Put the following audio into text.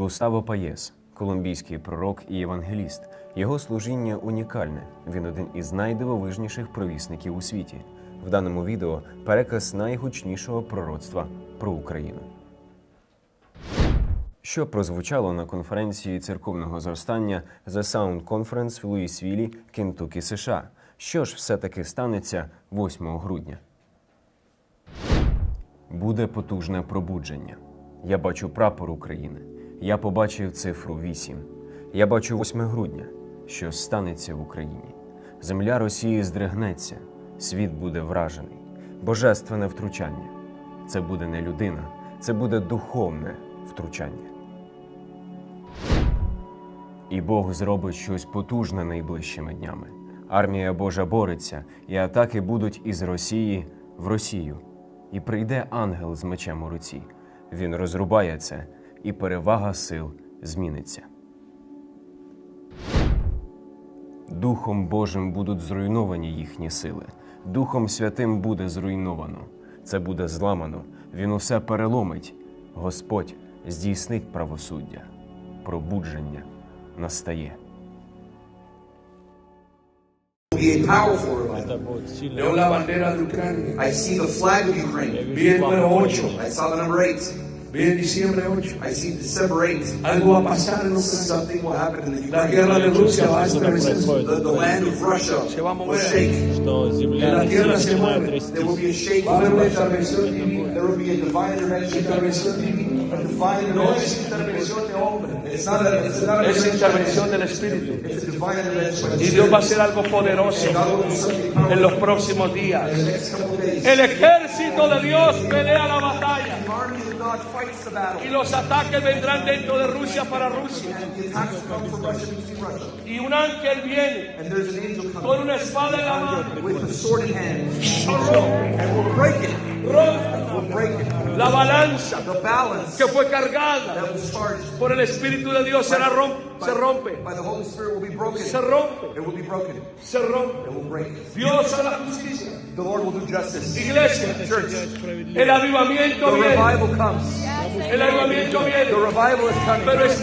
Густаво Паєс, колумбійський пророк і євангеліст. Його служіння унікальне. Він один із найдивовижніших провісників у світі. В даному відео переказ найгучнішого пророцтва про Україну. Що прозвучало на конференції церковного зростання The Sound Conference в Луїсвілі, Кентукі, США? Що ж все-таки станеться 8 грудня? Буде потужне пробудження. Я бачу прапор України. Я побачив цифру 8. Я бачу 8 грудня, що станеться в Україні. Земля Росії здригнеться, світ буде вражений, божественне втручання. Це буде не людина, це буде духовне втручання. І Бог зробить щось потужне найближчими днями. Армія Божа бореться, і атаки будуть із Росії в Росію. І прийде ангел з мечем у руці. Він розрубає це, і перевага сил зміниться. Духом Божим будуть зруйновані їхні сили, Духом Святим буде зруйновано, це буде зламано, Він усе переломить. Господь здійснить правосуддя, пробудження настає. be a powerful revival. Veo la bandera de Ucrania. I see Ukraine. Vi el número 8. Viene diciembre 8. I see December 8. Algo va a pasar en Ucrania. Something will happen in La guerra de Rusia va a. The, the land of Russia se va a mover. Shake. La tierra se mueve. There will be a shake. Va a. There will be a divine intervention. Intervención divina. A. No es intervención de hombre. Es intervención del Espíritu. Y Dios va a hacer algo poderoso en los próximos días. El ejército de Dios pelea la batalla. Y los ataques vendrán dentro de Rusia para Rusia. Y un ángel viene con una espada en la mano. La balanza que fue cargada por el Espíritu de Dios será se rompe. Se rompe. Se rompe. Dios hará justicia. Iglesia, el avivamiento viene. El avivamiento viene. The revival is coming.